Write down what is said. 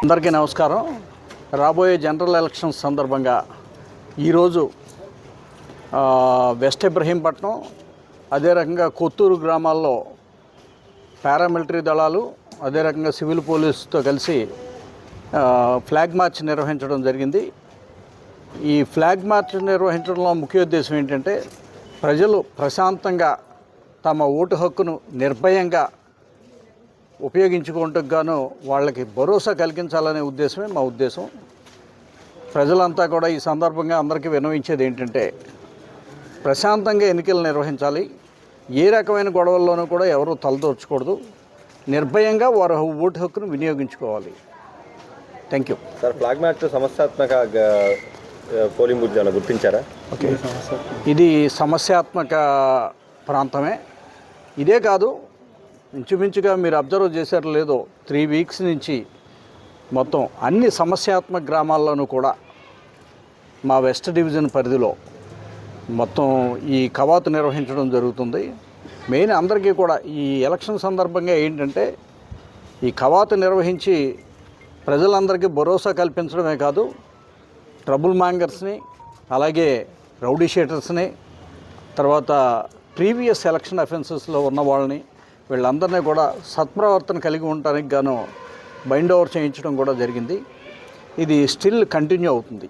అందరికీ నమస్కారం. రాబోయే జనరల్ ఎలక్షన్స్ సందర్భంగా ఈరోజు వెస్ట్ ఇబ్రహీంపట్నం అదే రకంగా కొత్తూరు గ్రామాల్లో పారామిలిటరీ దళాలు అదే రకంగా సివిల్ పోలీసుతో కలిసి ఫ్లాగ్ మార్చ్ నిర్వహించడం జరిగింది. ఈ ఫ్లాగ్ మార్చ్ నిర్వహించడంలో ముఖ్య ఉద్దేశం ఏంటంటే ప్రజలు ప్రశాంతంగా తమ ఓటు హక్కును నిర్భయంగా ఉపయోగించుకోవటకు గాను వాళ్ళకి భరోసా కలిగించాలనే ఉద్దేశమే మా ఉద్దేశం. ప్రజలంతా కూడా ఈ సందర్భంగా అందరికీ విన్నవించేది ఏంటంటే ప్రశాంతంగా ఎన్నికలు నిర్వహించాలి. ఏ రకమైన గొడవల్లోనూ కూడా ఎవరూ తలదోర్చకూడదు. నిర్భయంగా వారి ఓటు హక్కును వినియోగించుకోవాలి. Thank you. Sir flag march సమస్యాత్మక పోలింగ్ బూత్ గుర్తించారా? ఓకే. ఇది సమస్యాత్మక ప్రాంతమే. ఇదే కాదు ఇంచుమించుగా మీరు అబ్జర్వ్ చేశారు లేదో త్రీ వీక్స్ నుంచి మొత్తం అన్ని సమస్యాత్మక గ్రామాల్లోనూ కూడా మా వెస్ట్ డివిజన్ పరిధిలో మొత్తం ఈ కవాతు నిర్వహించడం జరుగుతుంది. మెయిన్ అందరికీ కూడా ఈ ఎలక్షన్ సందర్భంగా ఏంటంటే ఈ కవాతు నిర్వహించి ప్రజలందరికీ భరోసా కల్పించడమే కాదు ట్రబుల్ మాంగర్స్ని అలాగే రౌడీ షీటర్స్ని తర్వాత ప్రీవియస్ ఎలక్షన్ అఫెన్సెస్లో ఉన్న వాళ్ళని వీళ్ళందరినీ కూడా సత్ప్రవర్తన కలిగి ఉండటానికి గాను బైండ్ ఓవర్ చేయించడం కూడా జరిగింది. ఇది స్టిల్ కంటిన్యూ అవుతుంది.